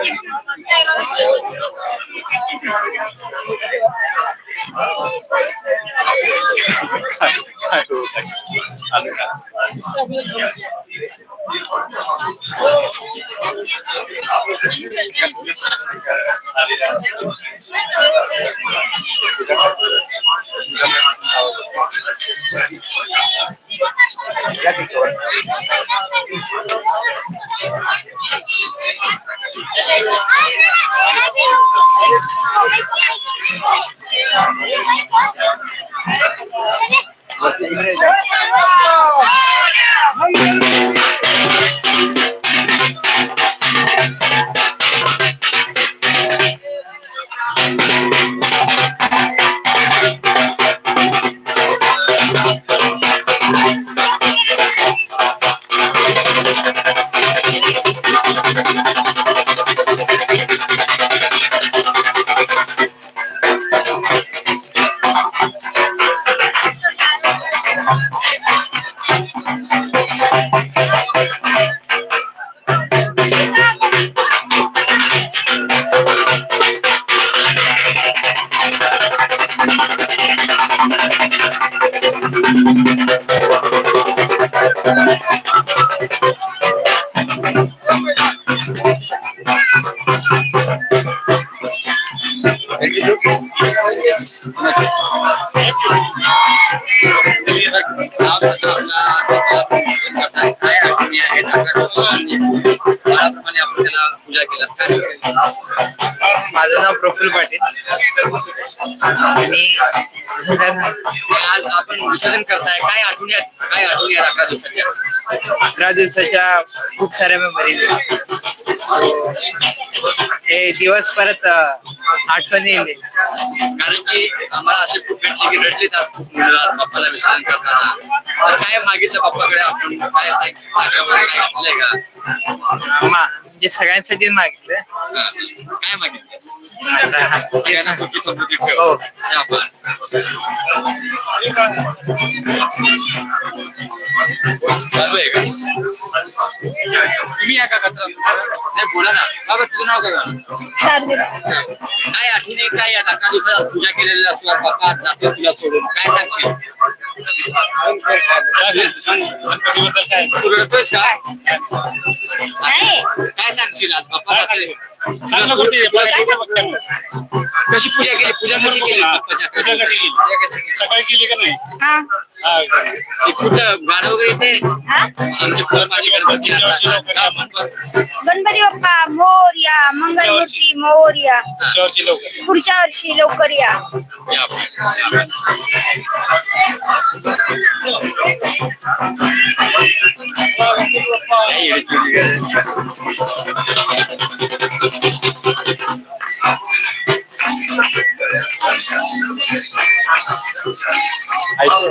I don't know. माझं नाव प्रफुल्ल पाटील आणि आज आपण विसर्जन करताय काय आठवणी आहेत? काय आहेत अकरा दिवसाच्या. अकरा दिवसाच्या खूप साऱ्या मेमरी हे दिवस परत आठवणी येईल. कारण की आम्हाला असे खूप भेटले की रडलीत आज खूप मुलं आज बाप्पाला विसर्जन करताना. तर काय मागितलं बाप्पाकडे आपण काय साखर वगैरे काय घातलंय का? म्हणजे सगळ्यांसाठी मागितलं. काय मागितलं आता सगळ्यांना सुखी समृद्धी ठेव हो. हे आपण चालू आहे का तुम्ही या का कचरा नाही बोला ना बाबा तुझं नाव काय बाबा? काय आठवणी काय यात अकरा दिवसात पूजा केलेली असणार बाप्पा जाते तुला सोडून काय सांगशील तू रडतोयस काय काय सांगशील आज बाप्पा कशी पूजा केली? पूजा कशी केली? पूजा कशी केली? सकाळी केली का नाही? हा. कुठं गाणं वगैरे येते? आमचे फुलं माझे गणपती बाप्पा मोर्या मंगलमूर्ती मोर्या पुढच्या वर्षी लवकर पुढच्या वर्षी लवकर या. या. I see.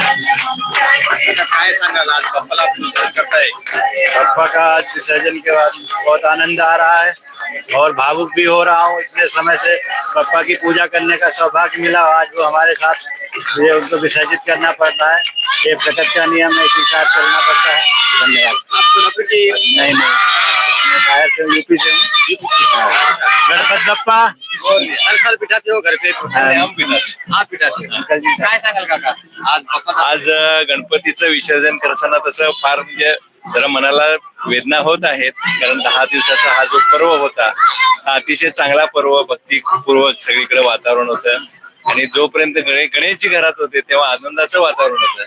अच्छा, काय का आज विसर्जन के बाद? बहुत आनंद आ रहा है और भावुक भी हो रहा हूँ। इतने समय से पप्पा की पूजा करने का सौभाग्य मिला आज वो हमारे साथ ये उनको विसर्जित करना पड़ता है। ये प्रकट का नियम है इसी साथ चलना पड़ता है। धन्यवाद। आप सुनो तो कि नहीं नहीं। मैं बाहर से तो यूपी से हूँ। गणपत बप्पा हर साल पिठाते हो घर पे हम पिठाते. हा। पिठाते. काय सांगाल काका? आज बाप्पा आज अ, गणपतीचं विसर्जन करताना तसं फार म्हणजे जरा मनाला वेदना होत आहेत कारण दहा दिवसाचा हा जो पर्व होता हा अतिशय चांगला पर्व भक्तीपूर्वक सगळीकडे वातावरण होतं. आणि जोपर्यंत गणे गणेशजी घरात होते तेव्हा आनंदाचं वातावरण होतं.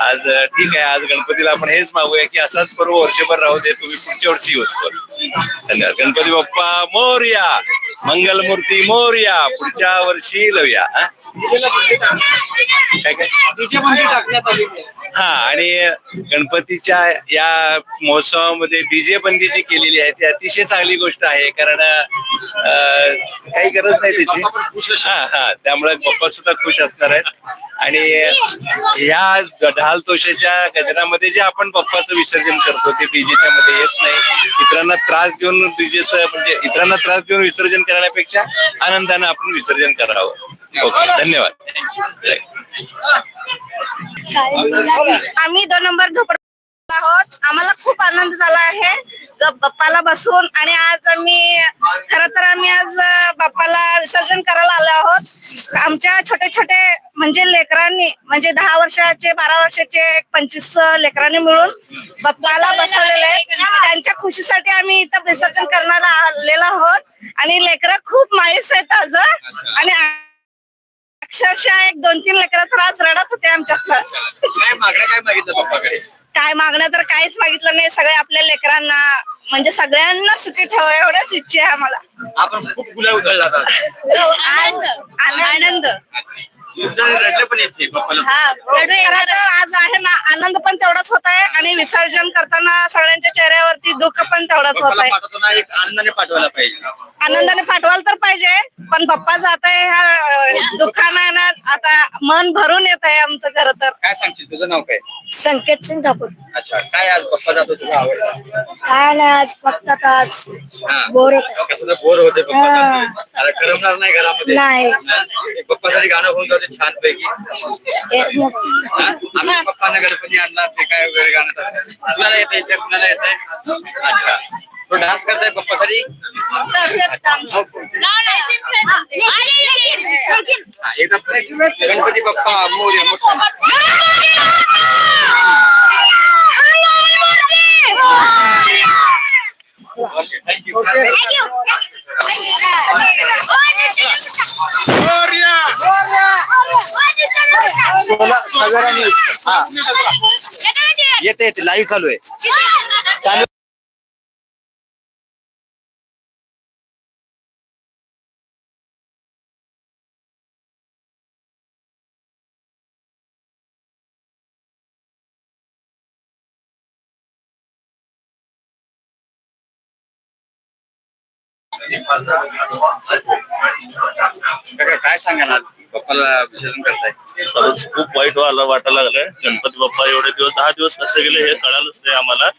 आज ठीक आहे आज गणपतीला आपण हेच मागूया की असाच पर्व वर्षभर राहू दे तुम्ही पुढच्या वर्षी करू. धन्यवाद. गणपती बाप्पा मोर्या मंगलमूर्ती मोर्या पुढच्या वर्षी लवया? काय काय? टाकण्यात आली हा आणि गणपतीच्या या महोत्सवामध्ये डीजे बंदी जी केलेली आहे ती अतिशय चांगली गोष्ट आहे कारण अं, काही गरज नाही त्याची. हा हा त्यामुळे बाप्पा सुद्धा खुश असणार आहेत. आणि या ढाल तोशाच्या गजरामध्ये जे आपण बाप्पाचं विसर्जन करतो ते डीजेच्या मध्ये येत नाही. इतरांना त्रास देऊन डीजेचं म्हणजे इतरांना त्रास देऊन विसर्जन करण्यापेक्षा आनंदानं आपण विसर्जन करावं. ओके धन्यवाद. आम्ही दोन नंबर झोपड आहोत. आम्हाला खूप आनंद झाला आहे. बाप्पाला बसून आणि आज आम्ही खर तर आम्ही आज बाप्पाला विसर्जन करायला आलो आहोत. आमच्या छोटे छोटे म्हणजे लेकरांनी म्हणजे दहा वर्षाचे बारा वर्षाचे एक पंचवीस लेकरांनी मिळून बाप्पाला बसवलेले आहे. त्यांच्या खुशीसाठी आम्ही इथं विसर्जन करणार आलेलो आहोत. आणि लेकरं खूप माहीस आहेत आज आणि अक्षरशः एक दोन तीन लेकरं तर आज रडत होते आमच्यातलं. काय मागणं काय मागितलं बाप्पाकडे काय मागणं तर काहीच मागितलं नाही. सगळे आपल्या लेकरांना म्हणजे सगळ्यांना सुखी ठेवा एवढ्याच इच्छा आहे आम्हाला. आपण खूप गुलाब उधळला आनंद. आनंद. रडले पण येते आज आहे ना आनंद पण तेवढाच होत आहे आणि विसर्जन करताना सगळ्यांच्या चेहऱ्यावरती दुःख पण तेवढंच होत आहे पाठवताना एक आनंदाने पाठवायला पाहिजे आनंदाने पाठवायला तर पाहिजे पण बाप्पा जात आहे ह्या दुःखानं ना आता मन भरून येत आहे आमचं खरं तर काय सांगशील तुझं नाव काय संकेत सिंग ठाकूर अच्छा काय आज बाप्पा जातो तुझा आवडला काय नाही आज फक्त आज हा. बोर होत. कसं तर बोर होते हा. जातोय. आता करमणार नाही घरामध्ये नाही. हा? एक बाप्पासाठी गाणं होऊन जाते छान पैकी. आम्ही पप्पांना गणपती आणला ते काय वगैरे गाणं तसं. कुणाला येत येते कुणाला येत अच्छा. तो डान्स करताय पप्पासाठी हा, गणपती बाप्पा मोर्या मोठा. थँक्यू येते येते लाईव्ह चालू आहे. चालू. काय सांगाल आज पप्पाला विसर्जन करताय. खरंच खूप वाईट व्हायला वाटायला लागलंय. गणपती बाप्पा एवढे दिवस दहा दिवस कसे गेले हे कळालंच नाही आम्हाला.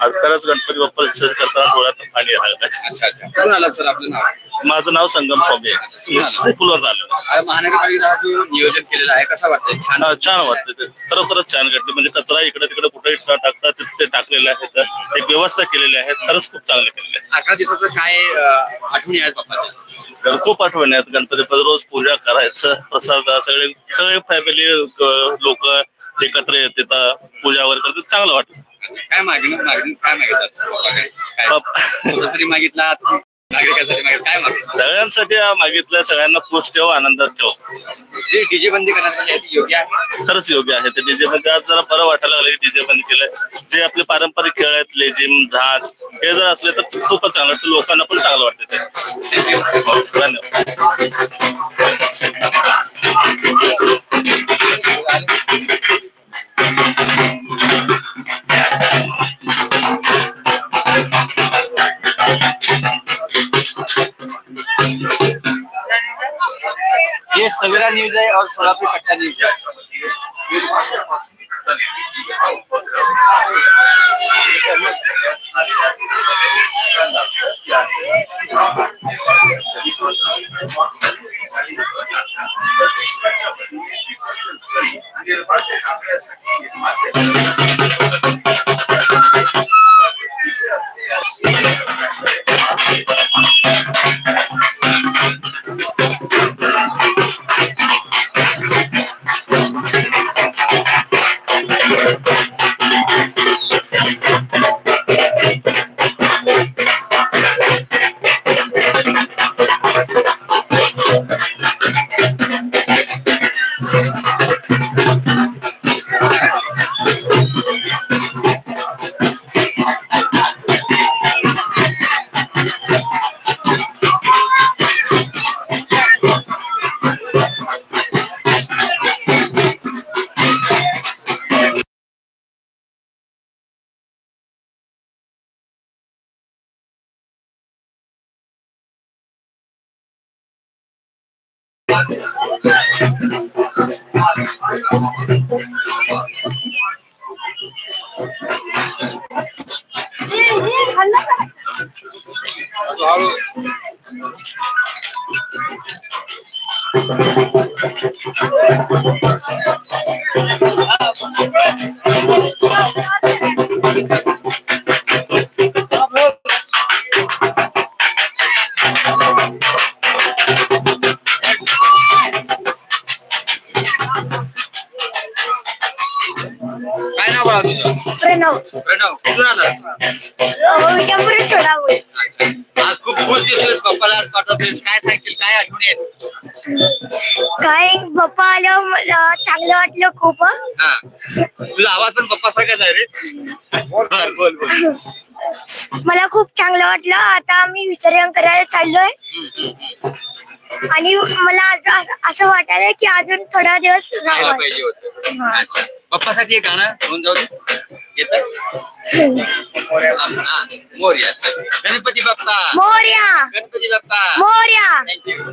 आज खरंच गणपती बाप्पा विसर्जन करताना डोळ्यात पाणी आलं. अच्छा अच्छा. कुठून आला सर आपलं नाव? माझं नाव संगम स्वामी आहे मी सेकुलर आलो. जो नियोजन केलेला आहे कसा वाटतंय? छान हा, छान वाटतं ते. खरोखरच छान घडलं. म्हणजे कचरा इकडे तिकडे कुठे न टाकता तिथे टाकलेले आहेत. एक व्यवस्था केलेली आहे. खरंच खूप चांगले केलेले आहे. अकरा दिवसाचं काय अं, आठवणी आहेत बाप्पाच्या? तर खूप आठवणी आहेत. गणपती रोज पूजा करायचं प्रसाद सगळे सगळे फॅमिली लोक एकत्र येतात पूजा वगैरे करतात. चांगलं वाटतं. काय मागणी मागणी काय मागितलं? मागितला नागरिकांसाठी मागितलं काय मागितलं सगळ्यांसाठी मागितलं सगळ्यांना खुश ठेव आनंदात ठेव. जे डीजे बंदी करण्यात ती योग्य आहे? खरंच योग्य आहे. ते डीजे मध्ये आज जरा बरं वाटायला लागलं डीजे बंद केलंय. जे आपले पारंपरिक खेळ आहेत लेझिम झाज हे जर असले तर खूपच चांगलं वाटतं. लोकांना पण चांगलं वाटतं ते. हो, धन्यवाद. ये सवेरा न्यूज़ है और सोलह पे कट्टा न्यूज़ है काय काय आल्यावर मला चांगलं वाटलं खूप हा. तुझा आवाज पण पप्पा सारखाच आहे रे. बोल बोल बोल. मला खूप चांगलं वाटलं. आता आम्ही विसर्जन करायला चाललोय. आणि मला आज असं- असं वाटायला की अजून थोडा दिवस राहावं. पाहिजे होतं. हा. अच्छा. पप्पासाठी एक गाणं होऊन जाऊ येत? मोर्या. गणपती बाप्पा. मोर्या. गणपती बाप्पा. मोर्या. थँक्यू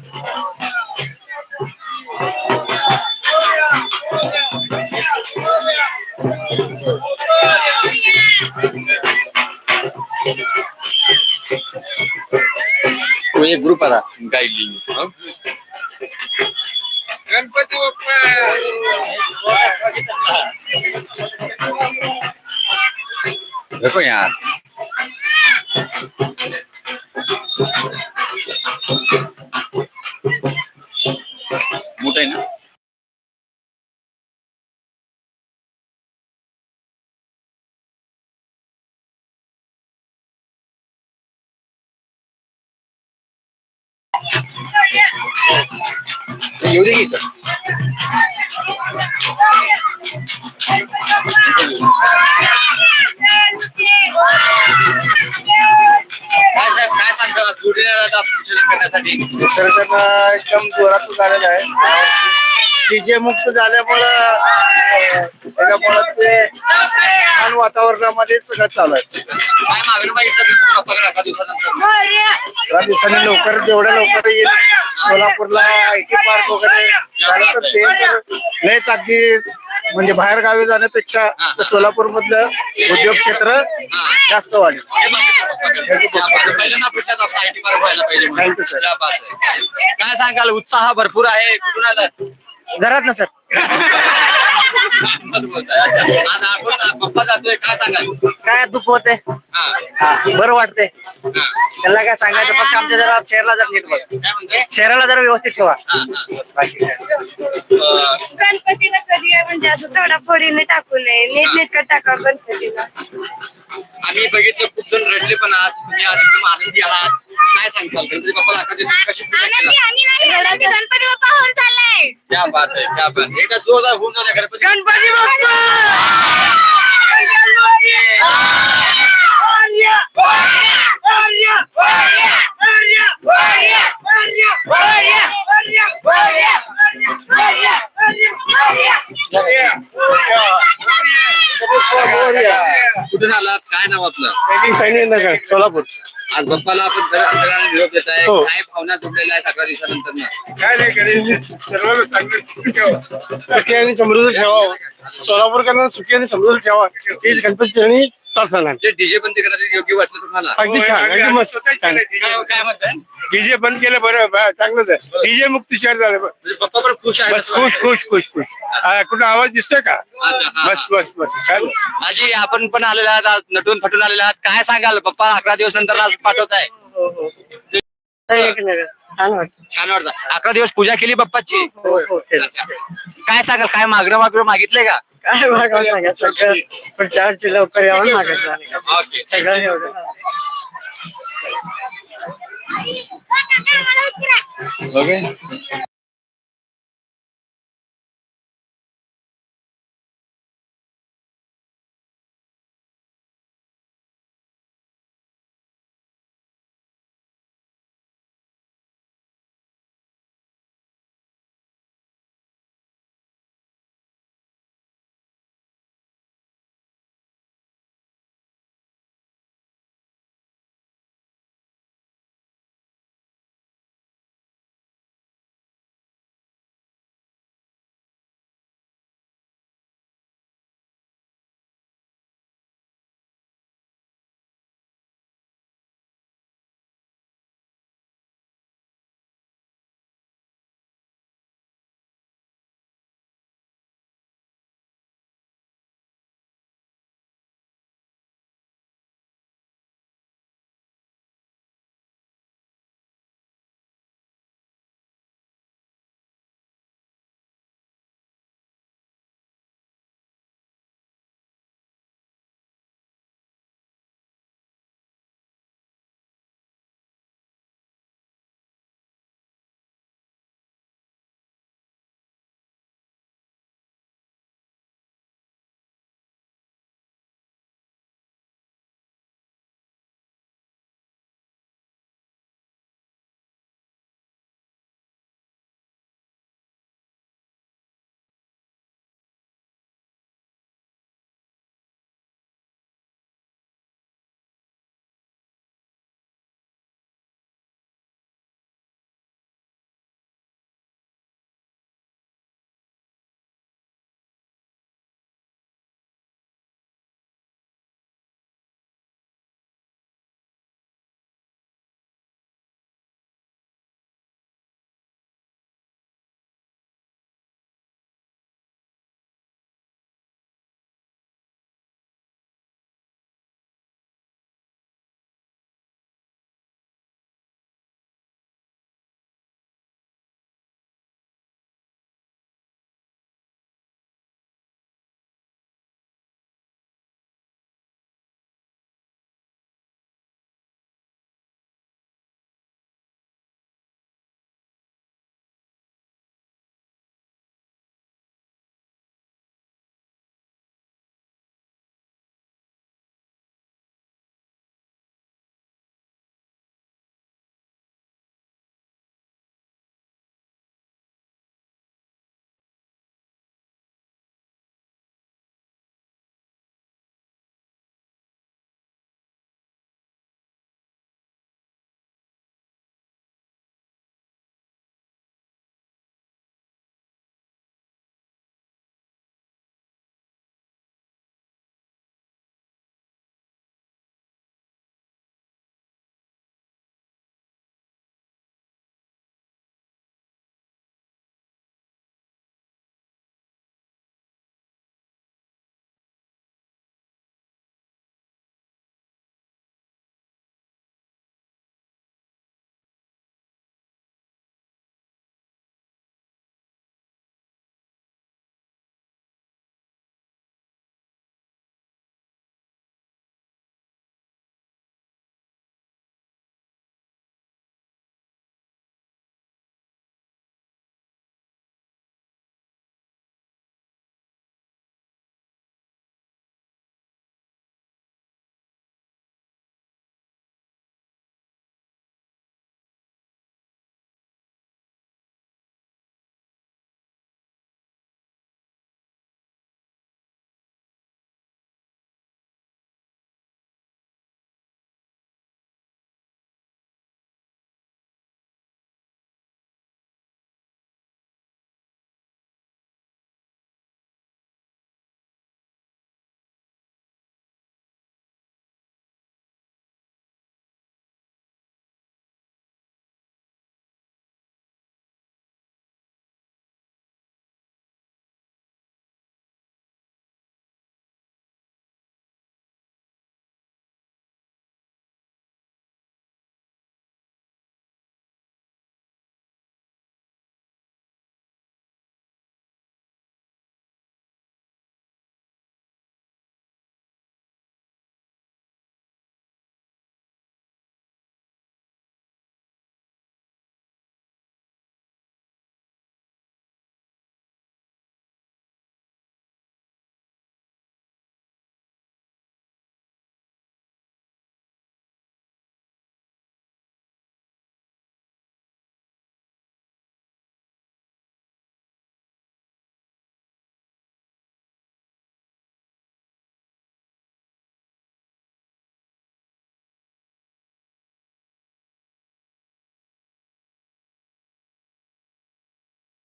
तो एक ग्रुप आला गाईडली गणपती बाप्पा देखो यार येऊ दे की काय साहेब काय सांगता? जोडीदार करण्यासाठी. विसर्जन एकदम जोरात झालेलं आहे. डीजे मुक्त झाल्यामुळं अं, त्याच्यामुळं ते छान वातावरणामध्ये सगळं चालू आहे काय मागणी मागितलं तुम्ही पप्पाकडे एका दिवसानंतर त्या दिवसांनी लवकर जेवढ्या लवकर येईल सोलापूरला आय टी पार्क वगैरे झालं तर ते तर लयच अगदी म्हणजे बाहेर गावी जाण्यापेक्षा सोलापूर मधलं उद्योग क्षेत्र जास्त वाढेल हे मागितलं पप्पाकडे. त्या बाजू- पहिल्यांदा कुठल्याच आपला IT पार्क व्हायला पाहिजे म्हणून. Thank you, sir. त्या बाजू. काय सांगाल उत्साह भरपूर आहे कुठून आलात घरात ना सर. आज आपण पप्पा जातोय काय सांगाल काय दुःख होते हा, बरं वाटते हा. त्याला काय सांगायचं? फक्त आमच्या जरा शहराला जरा नीट बघ. काय म्हणते शहराला जरा व्यवस्थित ठेवा. हा, हा. बाकी काय? अं, गणपतीला कधी आहे? म्हणजे असं थोडा फोडीने टाकू नये नीट नीट टाका गणपतीला. आम्ही बघितलं खूप जण रडले पण आहात तुम्ही आज एकदम आनंदी आहात. काय सांगताल? गणपती बाप्पाला अकरा दिवस कशी पूजा केला गणपती बाप्पा होऊन चाललाय. क्या बात आहे क्या बात आहे. एकदा जोरदार होऊन जाऊ गणपती. गणपती कुठून आपलं सोलापूर. आज बाप्पाला आपण घरात अंतराने निरोप देत आहे. हो. काय भावना जोडलेल्या आहेत अकरा दिवसानंतर काय नाही गणेश सर्व सुखी आणि समृद्ध ठेवा. सोलापूरकरांना सुखी आणि समृद्ध ठेवा. हीच गणपती जे डीजे बंदी करायचं योग्य वाटलं तुम्हाला? अगदी छान अगदी मस्त. छान काय काय म्हणताय? डीजे बंद केलं बरं चांगलंच आहे. डीजे मुक्त शहर झालं. बरं. म्हणजे पप्पा पण खुश आहे बस खुश खुश खुश खुश. हा, कुठं आवाज दिसतोय का? हा, मस्त मस्त मस्त. छान आजी आपण पण आलेला आहात आज नटून फटून आलेला आहात. काय सांगाल? पप्पा अकरा दिवस नंतर आज पाठवताय एक नगर छान वाटतं छान वाटतं अकरा दिवस पूजा केली बाप्पाची हो हो केलं. काय सांगाल? काय मागणं वागणं मागितलंय का? काय मागावं सांगायचं सगळं पुढच्या वर्षी लवकर यावं. ओके. सगळं एवढं. बघे